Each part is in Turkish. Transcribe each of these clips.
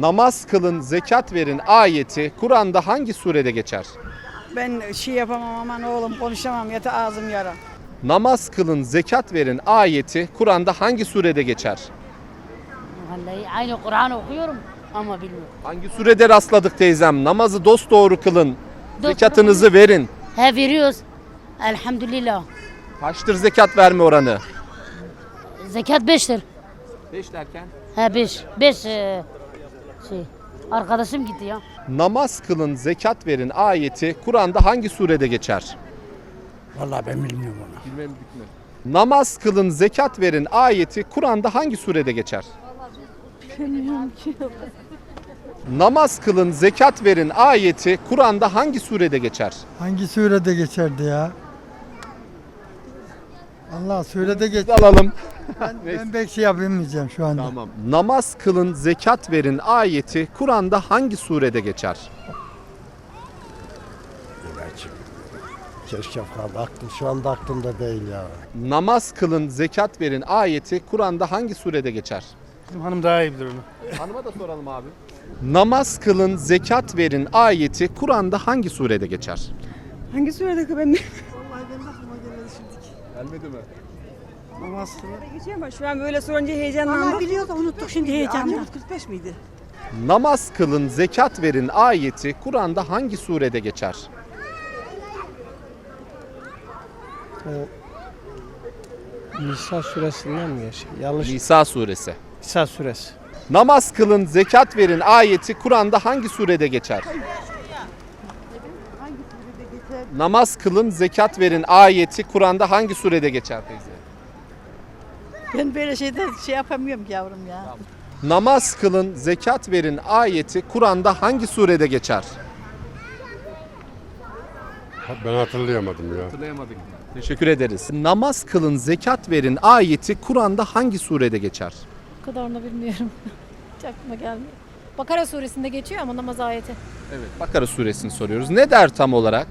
Namaz kılın, zekat verin ayeti Kur'an'da hangi surede geçer? Ben şey yapamam aman oğlum konuşamam yata ağzım yara. Namaz kılın, zekat verin ayeti Kur'an'da hangi surede geçer? Vallahi aynı Kur'an okuyorum ama bilmiyorum. Hangi surede rastladık teyzem? Namazı dosdoğru kılın, Dosdoğru zekatınızı verin. He veriyoruz. Elhamdülillah. Kaçtır zekat verme oranı? Zekat beştir. 5 derken? He beş. Beş e, şey. Arkadaşım gitti ya. Namaz kılın, zekat verin ayeti Kur'an'da hangi surede geçer? Vallahi ben bilmiyorum onu. Bilmem Namaz kılın, zekat verin ayeti Kur'an'da hangi surede geçer? Namaz kılın, zekat verin ayeti Kur'an'da hangi surede geçer? Hangi surede geçerdi ya? Allah surede geç. Alalım. Ben, ben pek şey yapamayacağım şu anda. Tamam. Namaz kılın, zekat verin ayeti Kur'an'da hangi surede geçer? Gerçi. Keşke kaldı aklım. Şu anda aklımda değil ya. Namaz kılın, zekat verin ayeti Kur'an'da hangi surede geçer? Bizim hanım daha iyi bilir onu. Hanıma da soralım abi. Namaz kılın, zekat verin ayeti Kur'an'da hangi surede geçer? Hangi surede ki ben Gelmedi mi? Namaz Geçiyor ama şu an böyle sorunca heyecanlandım. Vallahi biliyoruz da unuttuk şimdi heyecanla. 45 miydi? Namaz kılın, zekat verin ayeti Kur'an'da hangi surede geçer? Nisa suresinden mi geçiyor? Yanlış. Nisa suresi. Nisa suresi. Namaz kılın, zekat verin ayeti Kur'an'da hangi surede geçer? Namaz kılın, zekat verin ayeti Kur'an'da hangi surede geçer teyze? Ben böyle şeyden şey yapamıyorum ki yavrum ya. Namaz kılın, zekat verin ayeti Kur'an'da hangi surede geçer? Ben hatırlayamadım ya. Hatırlayamadık. Teşekkür ederiz. Namaz kılın, zekat verin ayeti Kur'an'da hangi surede geçer? O kadarını bilmiyorum. Hiç aklıma gelmiyor. Bakara suresinde geçiyor ama namaz ayeti. Evet. Bakara suresini soruyoruz. Ne der tam olarak?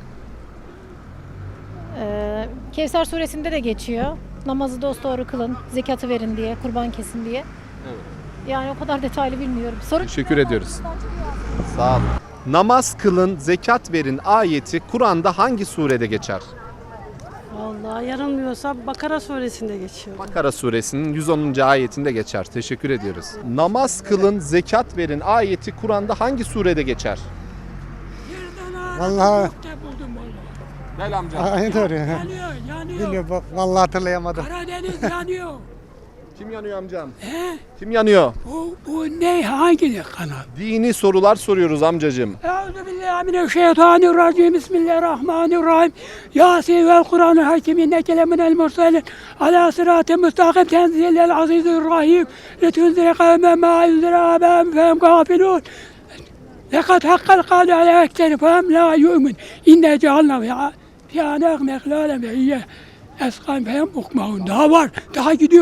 Kevser suresinde de geçiyor. Namazı dosdoğru kılın, zekatı verin diye, kurban kesin diye. Yani o kadar detaylı bilmiyorum. Sorun Teşekkür ediyoruz. Sağ olun. Namaz kılın, zekat verin ayeti Kur'an'da hangi surede geçer? Vallahi yanılmıyorsam Bakara suresinde geçiyor. Bakara suresinin 110. ayetinde geçer. Teşekkür ediyoruz. Namaz kılın, zekat verin ayeti Kur'an'da hangi surede geçer? Vallahi Gel amca. aynı öyle. Yanıyor, yanıyor. Bilmiyorum bak vallahi hatırlayamadım. Karadeniz yanıyor. Kim yanıyor amcam? He? Kim yanıyor? O, o ne? Hangi kanal? Dini sorular soruyoruz amcacığım. Euzubillahimineşşeytanirracim. Bismillahirrahmanirrahim. Yasin vel Kur'an-ı Hakim. İnneke leminel mursalin. Ala sıratı müstakim tenzilel azizirrahim. Letunzire kavme ma yunzire abem fehum gafilun. Lekad hakkal kâle ala ekseri fehum la yu'min. İnne cealna meklâle ve iyye. Eskan fehum ukmahun. Daha var. Daha gidiyor.